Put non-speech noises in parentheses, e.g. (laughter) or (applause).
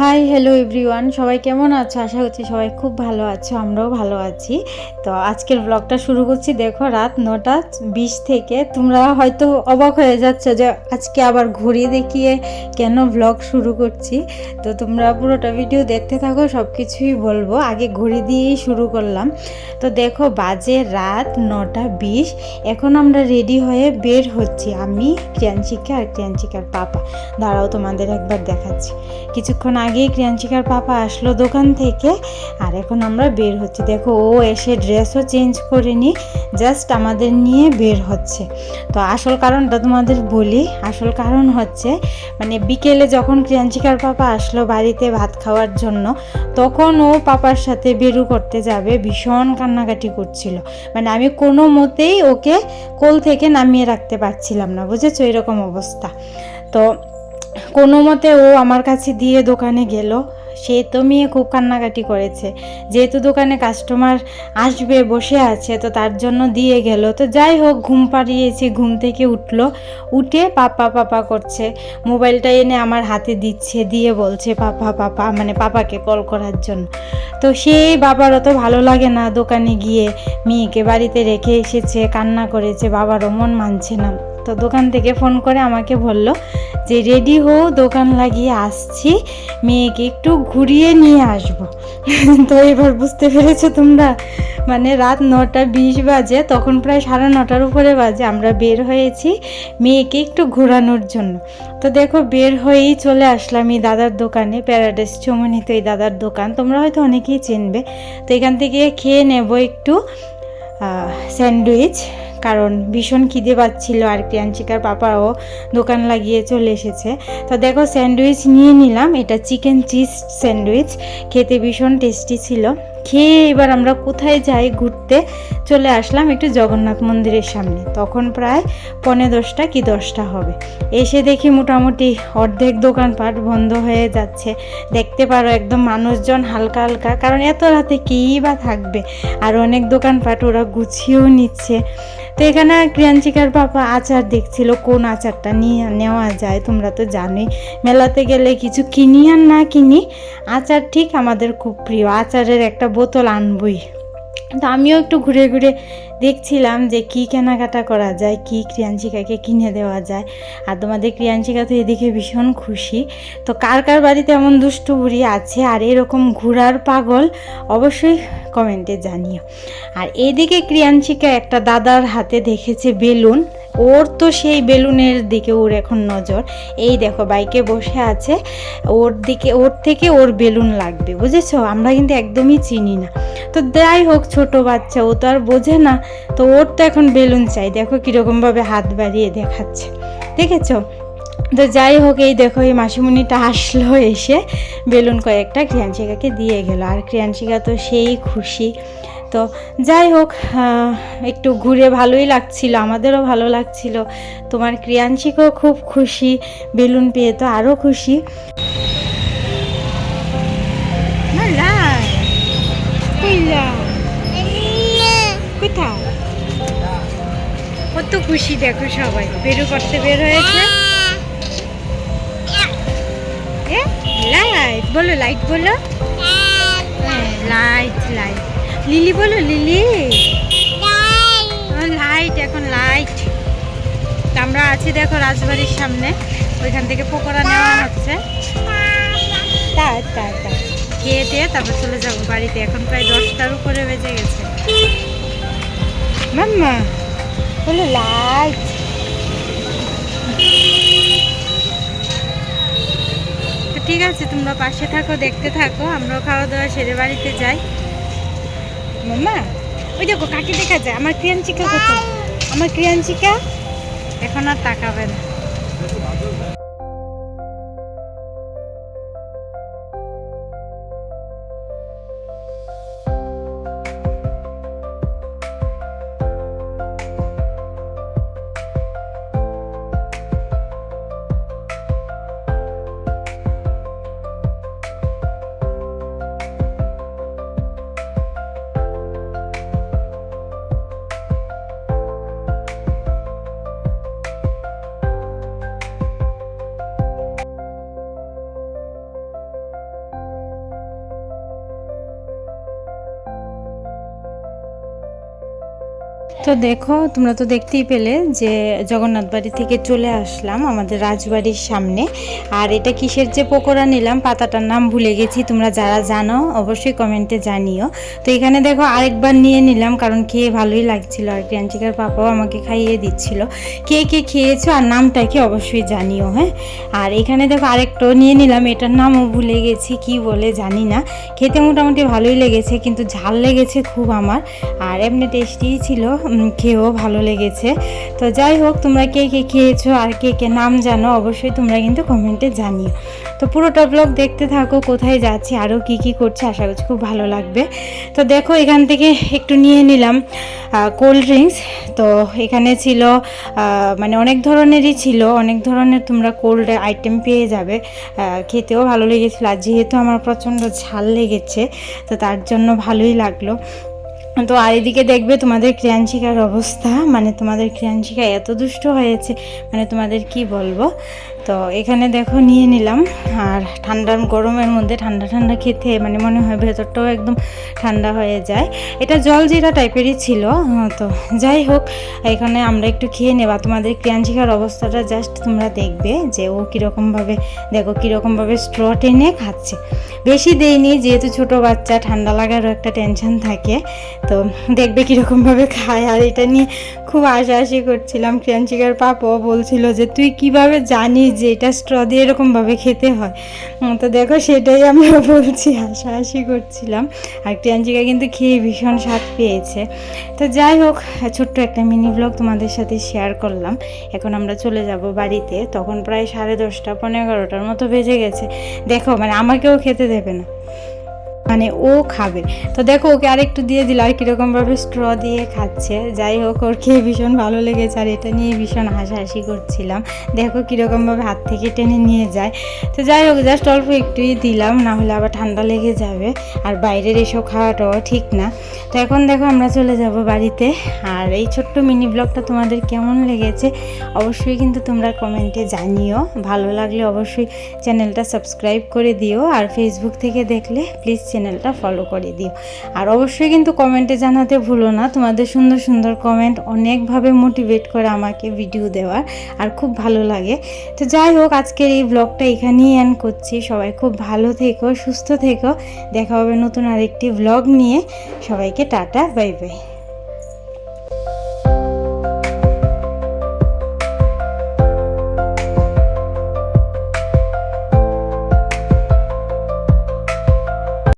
Hi hello everyone সবাই কেমন আছো? আশা করছি সবাই খুব ভালো আছো, আমরাও ভালো আছি। তো আজকের ব্লগটা শুরু করছি, দেখো রাত নটা বিশ থেকে। তোমরা হয়তো অবাক হয়ে যাচ্ছ যে আজকে আবার ঘুরি দেখিয়ে কেন ব্লগ শুরু করছি। তো তোমরা পুরোটা ভিডিও দেখতে থাকো সব কিছুই বলব। আগে ঘড়ি দিয়েই শুরু করলাম। তো দেখো বাজে রাত নটা বিশ। এখন আমরা রেডি হয়ে বের হচ্ছি। আমি ক্রিয়াঞ্চিকা আর ক্রিয়াঞ্চিকার পাপা। দাঁড়াও তোমাদের একবার দেখাচ্ছি। কিছুক্ষণ আগেই ক্রিয়াঞ্চিকার পাপা আসলো দোকান থেকে, আর এখন আমরা বের হচ্ছি। দেখো, ও এসে ড্রেসও চেঞ্জ করেনি জাস্ট আমাদের নিয়ে বের হচ্ছে। তো আসল কারণটা তোমাদের বলি, আসল কারণ হচ্ছে মানে বিকেলে যখন ক্রিয়াঞ্চিকার পাপা আসলো বাড়িতে ভাত খাওয়ার জন্য, তখন ও পাপার সাথে বেরু করতে যাবে, ভীষণ কান্নাকাটি করছিল। মানে আমি কোনো মতেই ওকে কোল থেকে নামিয়ে রাখতে পারছিলাম না, বুঝেছ? এরকম অবস্থা। তো কোনো মতে ও আমার কাছে দিয়ে দোকানে গেল। সে তো মেয়ে খুব কান্নাকাটি করেছে। যেহেতু দোকানে কাস্টমার আসবে, বসে আছে, তো তার জন্য দিয়ে গেল। তো যাই হোক, ঘুম পাড়িয়েছি, ঘুম থেকে উঠল। উঠে পাপা পাপা করছে। মোবাইলটা এনে আমার হাতে দিচ্ছে, দিয়ে বলছে, পাপা পাপা মানে পাপাকে কল করার জন্য। তো সেই বাবার অত ভালো লাগে না দোকানে গিয়ে। মেয়েকে বাড়িতে রেখে এসেছে, কান্না করেছে, বাবারও মন মানছে না। তো দোকান থেকে ফোন করে আমাকে বলল যে, রেডি হও, দোকান লাগিয়ে আসছি। মেয়েকে একটু ঘুরিয়ে নিয়ে আসব। (laughs) তো এবার বুঝতে পেরেছ তোমরা? মানে রাত নটা বিশ বাজে, তখন প্রায় সাড়ে নটার উপরে বাজে, আমরা বের হয়েছি মেয়েকে একটু ঘোরানোর জন্য। তো দেখো, বের হয়েই চলে আসলাম এই দাদার দোকানে প্যারাডাইস চমনিত এই দাদার দোকান, তোমরা হয়তো অনেকেই চিনবে। তো এখান থেকে খেয়ে নেব একটু স্যান্ডউইচ। কারণ ভীষণ খিদে পাচ্ছিল আর ক্রিয়াঞ্চিকার পাপাও দোকান লাগিয়ে চলে এসেছে। তো দেখো, স্যান্ডউইচ নিয়ে নিলাম। এটা চিকেন চিজ স্যান্ডউইচ। খেতে ভীষণ টেস্টি ছিল। খেয়ে এবার আমরা কোথায় যাই, ঘুরতে। চলে আসলাম একটু জগন্নাথ মন্দিরের সামনে। তখন প্রায় পনেরো দশটা কি দশটা হবে। এসে দেখি মোটামুটি অর্ধেক দোকানপাট বন্ধ হয়ে যাচ্ছে। দেখতে পারো একদম মানুষজন হালকা হালকা, কারণ এত রাতে কেই বা থাকবে? আর অনেক দোকানপাট ওরা গুছিয়েও নিচ্ছে। তো এখানে ক্রিয়াঞ্চিকার পাপা আচার দেখছিল, কোন আচারটা নিয়ে নেওয়া যায় তোমরা তো জানোই। মেলাতে গেলে কিছু কিনি আর না কিনি, আচার ঠিক আমাদের খুব প্রিয়। আচারের একটা বোতল আনবই। তো আমিও একটু ঘুরে ঘুরে দেখছিলাম যে কি কেনাকাটা করা যায়, কি ক্রিয়াঞ্চিকাকে কিনে দেওয়া যায়। আর তোমাদের ক্রিয়াঞ্চিকা তো এদিকে ভীষণ খুশি। তো কার কার বাড়িতে এমন দুষ্টু বুড়ি আছে আর এরকম ঘোরার পাগল, অবশ্যই কমেন্টে জানিও। আর এদিকে ক্রিয়াঞ্চিকা একটা দাদার হাতে দেখেছে বেলুন। ওর তো সেই বেলুনের দিকে ওর এখন নজর। এই দেখো, বাইকে বসে আছে। ওর দিকে, ওর থেকে ওর বেলুন লাগবে, বুঝেছ? আমরা কিন্তু একদমই চিনি না। তো যাই হোক, ছোট বাচ্চা, ও তো আর বোঝে না তো ওর তো এখন বেলুন চাই। দেখো কীরকমভাবে হাত বাড়িয়ে দেখাচ্ছে। দেখেছ? তো যাই হোক, এই দেখো, এই মাসিমণিটা আসলো এসে বেলুন কয়েকটা ক্রিয়াঞ্চিকাকে দিয়ে গেল। আর ক্রিয়াঞ্চিকা তো সেই খুশি। তো যাই হোক একটু ঘুরে ভালোই লাগছিল, আমাদেরও ভালো লাগছিল। তোমার ক্রিয়াঞ্চিকও খুব খুশি, বেলুন পেয়ে তো আরও খুশি। খুশি, দেখো সবাই। বেরু করতে বের হয়েছে। লাইট বলো লাইট বলো। লাইট লাইট লিলি বলো, লিলি। লাইট এখন লাইট আমরা আছি, দেখো, রাজবাড়ির সামনে। ওইখান থেকে পকোড়া নেওয়া হচ্ছে। তাই তাই তাই খেয়ে দিয়ে তারপর চলে যাব বাড়িতে। এখন প্রায় দশটার উপরে বেজে গেছে। মাম্মা। বলো লাইট। তো ঠিক আছে তোমরা পাশে থাকো দেখতে থাকো আমরাও খাওয়া দাওয়া সেরে বাড়িতে যাই। মাম্মা ওই দেখো কাকে দেখা যায়। আমার ক্রিয়াঞ্চিকা কোথায়? আমার ক্রিয়াঞ্চিকা এখন আর তাকাবে না। তো দেখো, তোমরা তো দেখতেই পেলে যে জগন্নাথ বাড়ি থেকে চলে আসলাম আমাদের রাজবাড়ির সামনে। আর এটা কিসের যে পকোড়া নিলাম, পাতাটার নাম ভুলে গেছি, তোমরা যারা জানো অবশ্যই কমেন্টে জানিও। তো এখানে দেখো আরেকবার নিয়ে নিলাম, কারণ খেয়ে ভালোই লাগছিল। আর ক্রাঞ্চিকার পাপাও আমাকে খাইয়ে দিচ্ছিল। কে কে খেয়েছো আর নামটা কি অবশ্যই জানিও হ্যাঁ? আর এখানে দেখো আরেকটাও নিয়ে নিলাম, এটার নামও ভুলে গেছি, কি বলে জানি না। খেতে মোটামুটি ভালোই লেগেছে, কিন্তু ঝাল লেগেছে খুব আমার। আর এমনি টেস্টিই ছিল খেয়েও ভালো লেগেছে। তো যাই হোক, তোমরা কে কে খেয়েছো আর কে কে নাম জানো অবশ্যই তোমরা কিন্তু কমেন্টে জানিও। তো পুরোটা ব্লগ দেখতে থাকো, কোথায় যাচ্ছি আরও কি কি করছে, আশা করছি খুব ভালো লাগবে। তো দেখো, এখান থেকে একটু নিয়ে নিলাম কোল্ড ড্রিঙ্কস তো এখানে ছিল মানে অনেক ধরনেরই ছিল, অনেক ধরনের তোমরা কোল্ড আইটেম পেয়ে যাবে। খেতেও ভালো লেগেছিলো, আর যেহেতু আমার প্রচণ্ড ঝাল লেগেছে, তো তার জন্য ভালোই লাগল। তো আর এদিকে দেখবে তোমাদের ক্রিয়াংশিকার অবস্থা মানে তোমাদের ক্রিয়াংশিকা এত দুষ্ট হয়েছে মানে তোমাদের কি বলব? তো এখানে দেখো নিয়ে নিলাম। আর ঠান্ডা গরমের মধ্যে ঠান্ডা ঠান্ডা খেতে মানে মনে হয় ভেতরটাও একদম ঠান্ডা হয়ে যায়। এটা জল জিরা টাইপেরই ছিল তো। যাই হোক, এখানে আমরা একটু খেয়ে নেবা। তোমাদের ক্রিয়াংশিকার অবস্থাটা জাস্ট তোমরা দেখবে যে ও কীরকমভাবে, দেখো কীরকমভাবে স্ট্র টেনে খাচ্ছে। বেশি দেয়নি, যেহেতু ছোট বাচ্চা, ঠান্ডা লাগারও একটা টেনশন থাকে। তো দেখবে কীরকমভাবে খায়। আর এটা নিয়ে খুব হাসাহাসি করছিলাম। ক্রিয়াঞ্চিকার পাপাও বলছিল যে, তুই কীভাবে জানিস যে এটা স্ট্র দিয়ে এরকমভাবে খেতে হয়? তো দেখো সেটাই আমরা (laughs) বলছি, হাসাহাসি করছিলাম। আর ক্রিয়াঞ্চিকা কিন্তু খেয়ে ভীষণ স্বাদ পেয়েছে। তো যাই হোক, ছোট্ট একটা মিনি ব্লগ তোমাদের সাথে শেয়ার করলাম। এখন আমরা চলে যাব বাড়িতে। তখন প্রায় সাড়ে দশটা, পনেরো এগারোটার মতো বেজে গেছে। দেখো মানে আমাকেও খেতে দেবে না। মানে ও খাবে। তো দেখো, ওকে আর একটু দিয়ে দিল। আর কীরকমভাবে স্ট্র দিয়ে খাচ্ছে। যাই হোক, ওর খেয়ে ভীষণ ভালো লেগেছে। আর এটা নিয়ে ভীষণ হাসাহাসি করছিলাম। দেখো কীরকমভাবে হাত থেকে টেনে নিয়ে যায়। তো যাই হোক জাস্ট অল্প একটুই দিলাম, না হলে আবার ঠান্ডা লেগে যাবে। আর বাইরের এসব খাওয়াটাও ঠিক না। তো এখন দেখো, আমরা চলে যাব বাড়িতে। আর এই ছোট্ট মিনি ব্লগটা তোমাদের কেমন লেগেছে, অবশ্যই কিন্তু তোমরা কমেন্টে জানিও। ভালো লাগলে অবশ্যই চ্যানেলটা সাবস্ক্রাইব করে দিও। আর ফেসবুক থেকে দেখলে প্লিজ চ্যানেলটা ফলো করে দিও। আর অবশ্যই কিন্তু কমেন্টে জানাতে ভুলো না, তোমাদের সুন্দর সুন্দর কমেন্ট অনেকভাবে মোটিভেট করে আমাকে ভিডিও দেওয়ার, আর খুব ভালো লাগে। তো যাই হোক, আজকের এই ব্লগটা এখানেই অ্যান করছি। সবাই খুব ভালো থেকো, সুস্থ থেকো। দেখা হবে নতুন আরেকটি ব্লগ নিয়ে। সবাইকে টাটা বাই বাই